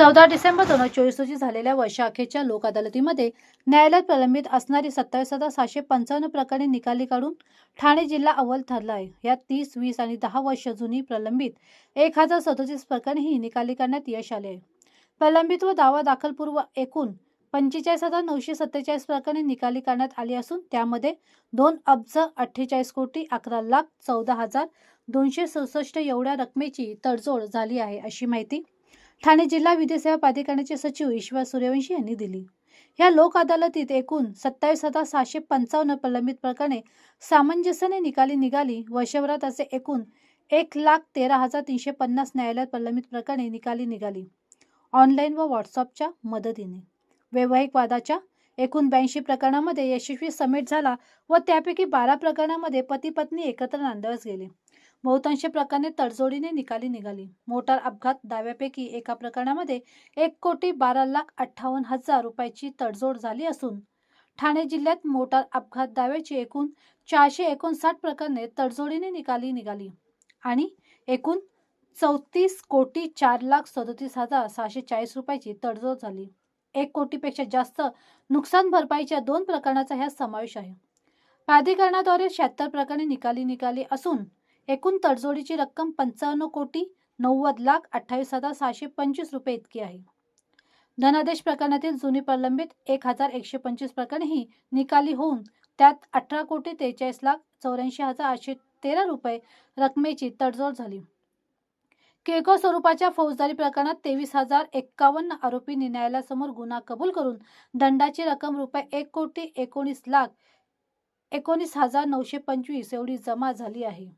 चौदा डिसेंबर दोन हजार चोवीस रोजी झालेल्या वर्षाअखेरच्या लोक अदालतीमध्ये न्यायालयात प्रलंबित असणारी सत्तावीस हजार सहाशे पंचावन्न प्रकरणे निकाली काढून ठाणे जिल्हा अव्वल ठरला आहे यात तीस वीस आणि दहा वर्ष जुनी प्रलंबित एक हजार सदोतीस प्रकरणेही निकाली काढण्यात यश आले आहे प्रलंबित व दावा दाखलपूर्व एकूण पंचेचाळीस हजार नऊशे सत्तेचाळीस प्रकरणे निकाली काढण्यात आली असून त्यामध्ये दोन अब्ज अठ्ठेचाळीस कोटी अकरा लाख चौदा हजार दोनशे सदुसष्ट एवढ्या रकमेची तडजोड झाली आहे अशी माहिती ठाणे जिल्हा विधी सेवा प्राधिकरणाचे सचिव ईश्वर सूर्यवंशी यांनी दिली. या लोक अदालतीत एकूण सत्तावीस हजार सहाशे पंचावन्न प्रलंबित प्रकरणे सामंजस्याने निकाली निघाली. वर्षभरात असे एकूण एक लाख तेरा हजार तीनशे पन्नास न्यायालयात प्रलंबित प्रकरणे निकाली निघाली. ऑनलाईन व व्हॉट्सअपच्या मदतीने. वैवाहिक वादाच्या एकूण ब्याऐंशी प्रकरणामध्ये यशस्वी समेट झाला व त्यापैकी बारा प्रकरणामध्ये पती पत्नी एकत्र नांदवस गेले. बहुतांश प्रकरणे तडजोडीने निकाली निघाली. मोटार अपघात दाव्यापैकी एका प्रकरणामध्ये एक कोटी बारा लाख अठ्ठावन्न हजार रुपयाची तडजोड झाली असून ठाणे जिल्ह्यात मोटार अपघात दाव्याची एकूण चारशे एकोणसाठ प्रकरणे तडजोडीने निकाली निघाली आणि एकूण चौतीस कोटी चार लाख सदोतीस हजार सहाशे चाळीस रुपयाची तडजोड झाली. एक कोटीपेक्षा जास्त नुकसान भरपाईच्या दोन प्रकरणाचा ह्यात समावेश आहे. प्राधिकरणाद्वारे शहात्तर प्रकरणे निकाली निघाली असून एकूण तडजोडीची रक्कम पंचावन्न कोटी नव्वद लाख अठ्ठावीस हजार सहाशे पंचवीस रुपये इतकी आहे. धनादेश प्रकरणातील जुनी प्रलंबित एक हजार एकशे पंचवीस प्रकरणेही निकाली होऊन त्यात अठरा कोटी त्रेचाळीस लाख चौऱ्याऐंशी हजार आठशे तेरा रुपये रकमेची तडजोड झाली. किरकोळ स्वरूपाच्या फौजदारी प्रकरणात तेवीस हजार एक्कावन्न आरोपी न्यायालयासमोर गुन्हा कबूल करून दंडाची रक्कम रुपये एक कोटी एकोणीस लाख एकोणीस हजार नऊशे पंचवीस एवढी जमा झाली आहे.